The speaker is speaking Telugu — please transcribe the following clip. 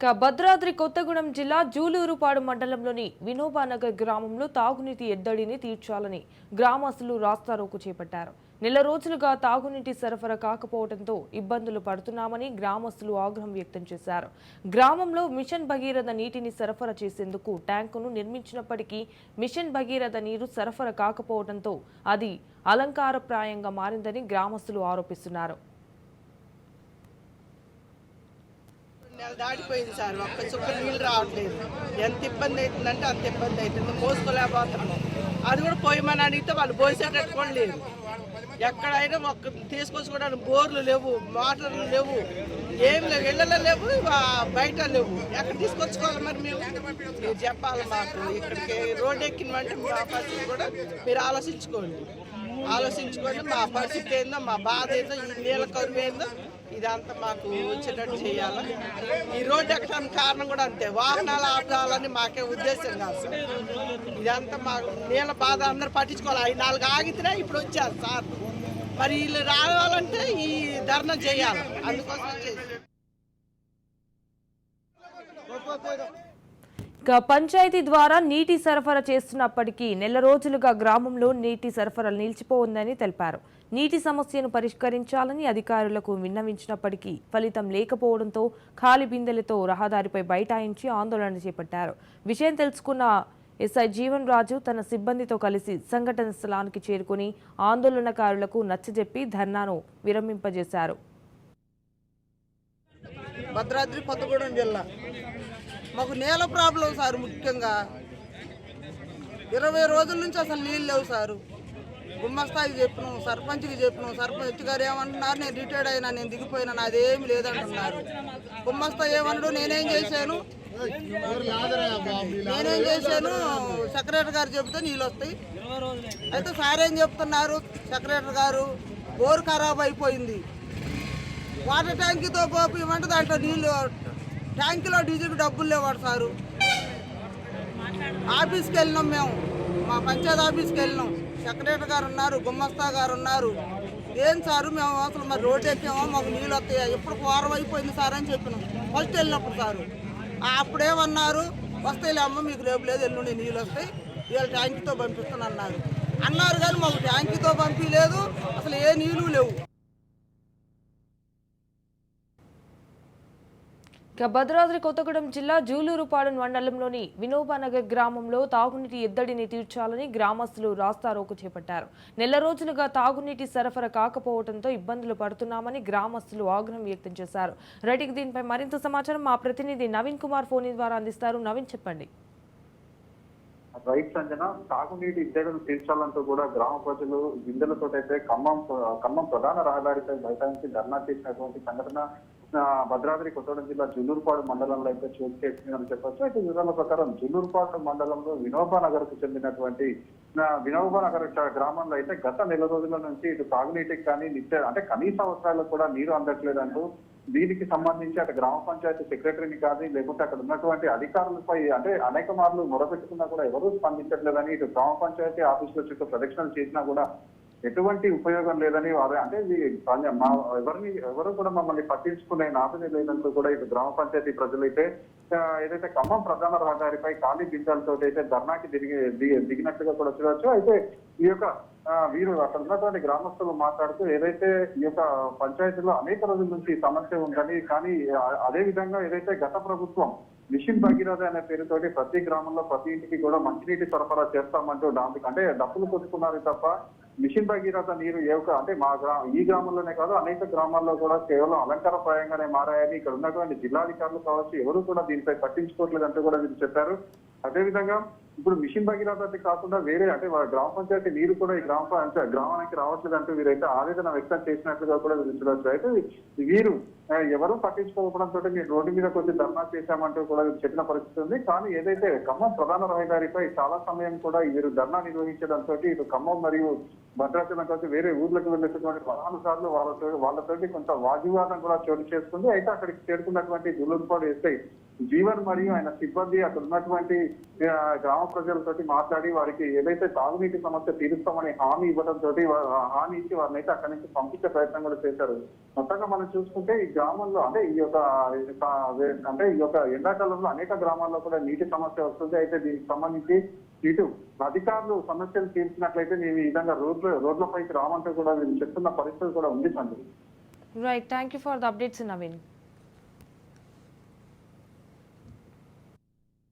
ఇక భద్రాద్రి కొత్తగూడెం జిల్లా జూలూరుపాడు మండలంలోని వినోబానగర్ గ్రామంలో తాగునీటి ఎద్దడిని తీర్చాలని గ్రామస్తులు రాస్తారోకు చేపట్టారు. నెల రోజులుగా తాగునీటి సరఫరా కాకపోవడంతో ఇబ్బందులు పడుతున్నామని గ్రామస్తులు ఆగ్రహం వ్యక్తం చేశారు. గ్రామంలో మిషన్ భగీరథ నీటిని సరఫరా చేసేందుకు ట్యాంకును నిర్మించినప్పటికీ మిషన్ భగీరథ నీరు సరఫరా కాకపోవడంతో అది అలంకారప్రాయంగా మారిందని గ్రామస్తులు ఆరోపిస్తున్నారు. నెల దాటిపోయింది సార్. ఒక్క చుక్క నీళ్ళు రావట్లేదు. ఎంత ఇబ్బంది అవుతుందంటే అంత ఇబ్బంది అవుతుంది. మోసుకోలేకపోతున్నాం అది కూడా పోయమని అడిగితే వాళ్ళు పోసేటట్టుకోండి లేదు. ఎక్కడైనా ఒక్క తీసుకొచ్చుకోవడానికి బోర్లు లేవు మోటార్లు లేవు. ఏం లేవు. ఇళ్ళలో లేవు బయట లేవు. ఎక్కడ తీసుకొచ్చుకోవాలి మరి మేము? మీరు చెప్పాలి మాకు. ఇక్కడికి రోడ్ ఎక్కినమంటే మీ పరిస్థితి కూడా మీరు ఆలోచించుకోండి. ఆలోచించుకొని మా పరిస్థితి ఏందో మా బాధ ఏందో ఈ నీళ్ళ కరువు ఏందో ఇదంతా మాకు వచ్చేటట్టు చేయాలి? ఈ రోడ్డు ఎక్కడానికి కారణం కూడా అంతే. వాహనాలు ఆపాలని మాకే ఉద్దేశం కాదు సార్. ఇదంతా మాకు నీళ్ళ బాధ అందరూ పట్టించుకోవాలి. ఐదు నాలుగు ఆగితేనే ఇప్పుడు వచ్చారు సార్. మరి వీళ్ళు రావాలంటే ఈ ధర్నా చేయాలి. అందుకోసం చేసి పంచాయతీ ద్వారా నీటి సరఫరా చేస్తున్నప్పటికీ నెల రోజులుగా గ్రామంలో నీటి సరఫరా నిలిచిపోయిందని తెలిపారు. నీటి సమస్యను పరిష్కరించాలని అధికారులకు విన్నవించినప్పటికీ ఫలితం లేకపోవడంతో ఖాళీ బిందెలతో రహదారిపై బైఠాయించి ఆందోళన చేపట్టారు. విషయం తెలుసుకున్న ఎస్ఐ జీవన్ రాజు తన సిబ్బందితో కలిసి సంఘటన స్థలానికి చేరుకుని ఆందోళనకారులకు నచ్చజెప్పి ధర్నాను విరమింపజేశారు. భద్రాద్రి కొత్తగూడెం జిల్లా. మాకు నేల ప్రాబ్లం సార్ ముఖ్యంగా. ఇరవై రోజుల నుంచి అసలు నీళ్ళు లేవు సారు. గుమ్మస్తాకి చెప్పినాం సర్పంచ్కి చెప్పినాం సర్పంచ్ గారు ఏమంటున్నారు నేను రిటైర్డ్ అయినా నేను దిగిపోయినా నాదేమి లేదంటున్నారు. గుమ్మస్తా ఏమన్నాడు నేనేం చేశాను? నేనేం చేశాను? సెక్రటరీ గారు చెబితే నీళ్ళు వస్తాయి. అయితే సార్ ఏం చెప్తున్నారు? సెక్రటరీ గారు బోరు ఖరాబ్ అయిపోయింది. వాటర్ ట్యాంక్తో పోపు ఇవ్వంటే దాంట్లో నీళ్ళు ట్యాంకులో డీజిల్కి డబ్బులు లేవాడు సారు. ఆఫీస్కి వెళ్ళినాం మేము. మా పంచాయతీ ఆఫీస్కి వెళ్ళినాం. సెక్రటరీ గారు ఉన్నారు గుమ్మస్తా గారు ఉన్నారు. ఏం సారు మేము అసలు మరి రోడ్డు ఎక్కామో మాకు నీళ్ళు వస్తాయా? ఎప్పుడు వారం అయిపోయింది సార్ అని చెప్పినాం. ఫస్ట్ వెళ్ళినప్పుడు సారు. అప్పుడేమన్నారు వస్తాయిలే అమ్మ మీకు రేపు లేదు ఎల్లుండి నీళ్ళు వస్తాయి. వీళ్ళ ట్యాంకీతో పంపిస్తాను అన్నారు అన్నారు కానీ మాకు ట్యాంకీతో పంపించలేదు అసలు ఏ నీళ్ళు లేవు. ఇక భద్రాద్రి కొత్తగూడెం జిల్లా జూలూరుపాడు మండలంలోని వినోబానగర్ గ్రామంలో తాగునీటి ఎద్దడిని తీర్చాలని గ్రామస్తులు రాస్తారోకు చేపట్టారు. నెల రోజులుగా తాగునీటి సరఫరా కాకపోవడంతో ఇబ్బందులు పడుతున్నామని గ్రామస్తులు ఆగ్రహం వ్యక్తం చేశారు. రైటికి దీనిపై మరింత సమాచారం మా ప్రతినిధి నవీన్ కుమార్ ఫోన్ ద్వారా అందిస్తారు. నవీన్ చెప్పండి. రైట్స్ అంచనా తాగునీటి ఇద్దరు తీర్చాలంటూ కూడా గ్రామ ప్రజలు బిందెలతోటైతే ఖమ్మం ఖమ్మం ప్రధాన రహదారిపై బైఠాయించి ధర్నా చేసినటువంటి సంఘటన భద్రాద్రి కొత్తగూడెం జిల్లా జుల్లూరుపాడు మండలంలో అయితే చోటు చేసుకుందని చెప్పొచ్చు. అయితే వివరాల ప్రకారం జుల్లూరుపాడు మండలంలో వినోబా నగర్కు చెందినటువంటి ఆ, వినోబా నగర్ గ్రామంలో అయితే గత నెల రోజుల నుంచి ఇటు తాగునీటికి కానీ నిత్య అంటే కనీస అవసరాలకు కూడా నీరు అందట్లేదంటూ దీనికి సంబంధించి అటు గ్రామ పంచాయతీ సెక్రటరీని కానీ లేకుంటే అక్కడ ఉన్నటువంటి అధికారులపై అంటే అనేక మార్లు మొరపెట్టుకున్నా కూడా ఎవరూ స్పందించట్లేదని ఇటు గ్రామ పంచాయతీ ఆఫీసులో చుట్టూ ప్రదక్షిణలు చేసినా కూడా ఎటువంటి ఉపయోగం లేదని వారు అంటే ఇది మా ఎవరిని ఎవరు కూడా మమ్మల్ని పట్టించుకునే నాపనే లేదంటూ కూడా ఇటు గ్రామ పంచాయతీ ప్రజలైతే ఏదైతే ఖమ్మం ప్రధాన రహదారిపై ఖాళీ బిందాలతో అయితే ధర్నాకి దిగి దిగినట్టుగా కూడా చూడవచ్చు అయితే ఈ యొక్క వీరు అక్కడ ఉన్నటువంటి గ్రామస్తులు మాట్లాడుతూ ఏదైతే ఈ యొక్క పంచాయతీలో అనేక రోజుల నుంచి ఈ సమస్య ఉందని కానీ అదే విధంగా ఏదైతే గత ప్రభుత్వం మిషన్ భగీరథ అనే పేరుతోటి ప్రతి గ్రామంలో ప్రతి ఇంటికి కూడా మంచినీటి సరఫరా చేస్తామంటూ దానికి అంటే డబ్బులు కొట్టుకున్నారు తప్ప మిషన్ భగీరథ నీరు ఏ అంటే మా గ్రా ఈ గ్రామంలోనే కాదు అనేక గ్రామాల్లో కూడా కేవలం అలంకారప్రాయంగానే మారాయని ఇక్కడ ఉన్నటువంటి జిల్లాధికారులు కావచ్చు ఎవరు కూడా దీనిపై పట్టించుకోవట్లేదు అంటూ కూడా వీరు చెప్పారు. అదేవిధంగా ఇప్పుడు మిషన్ భగీరథ కాకుండా వేరే అంటే గ్రామ పంచాయతీ నీరు కూడా ఈ గ్రామ గ్రామానికి రావట్లేదు అంటూ వీరైతే ఆవేదన వ్యక్తం చేసినట్లుగా కూడా వీరు చూడవచ్చు అయితే వీరు ఎవరు పట్టించుకోకపోవడంతో మేము రోడ్డు మీద కొద్ది ధర్నా చేశామంటూ కూడా చెప్పిన పరిస్థితి ఉంది. కానీ ఏదైతే ఖమ్మం ప్రధాన రహదారిపై చాలా సమయం కూడా వీరు ధర్నా నిర్వహించడంతో ఇటు ఖమ్మం మరియు భద్రాచలం కలిసి వేరే ఊర్లకు వెళ్ళేటటువంటి వాహనదారులు వాళ్ళతో వాళ్ళతోటి కొంత వాగ్వివాదం కూడా చోటు చేసుకుంది. అయితే అక్కడికి చేరుకున్నటువంటి దులుపాడు ఎస్ఐ జీవన్ మరియు ఆయన సిబ్బంది అక్కడ ఉన్నటువంటి గ్రామ ప్రజలతోటి మాట్లాడి వారికి ఏదైతే తాగునీటి సమస్య తీరుస్తామని హామీ ఇవ్వడంతో హామీ ఇచ్చి వారిని అయితే అక్కడి నుంచి పంపించే ప్రయత్నం కూడా చేశారు. మొత్తంగా మనం చూసుకుంటే ఈ గ్రామంలో అంటే ఈ యొక్క అంటే ఈ యొక్క ఎండాకాలంలో అనేక గ్రామాల్లో కూడా నీటి సమస్య వస్తుంది. అయితే దీనికి సంబంధించి ఇటు అధికారులు సమస్యలు తీర్చినట్లయితే మేము ఈ విధంగా రోడ్ల రోడ్లపైకి రామంటే కూడా మేము చెప్తున్న పరిస్థితి కూడా ఉంది Sanjay. Right thank you for the updates Naveen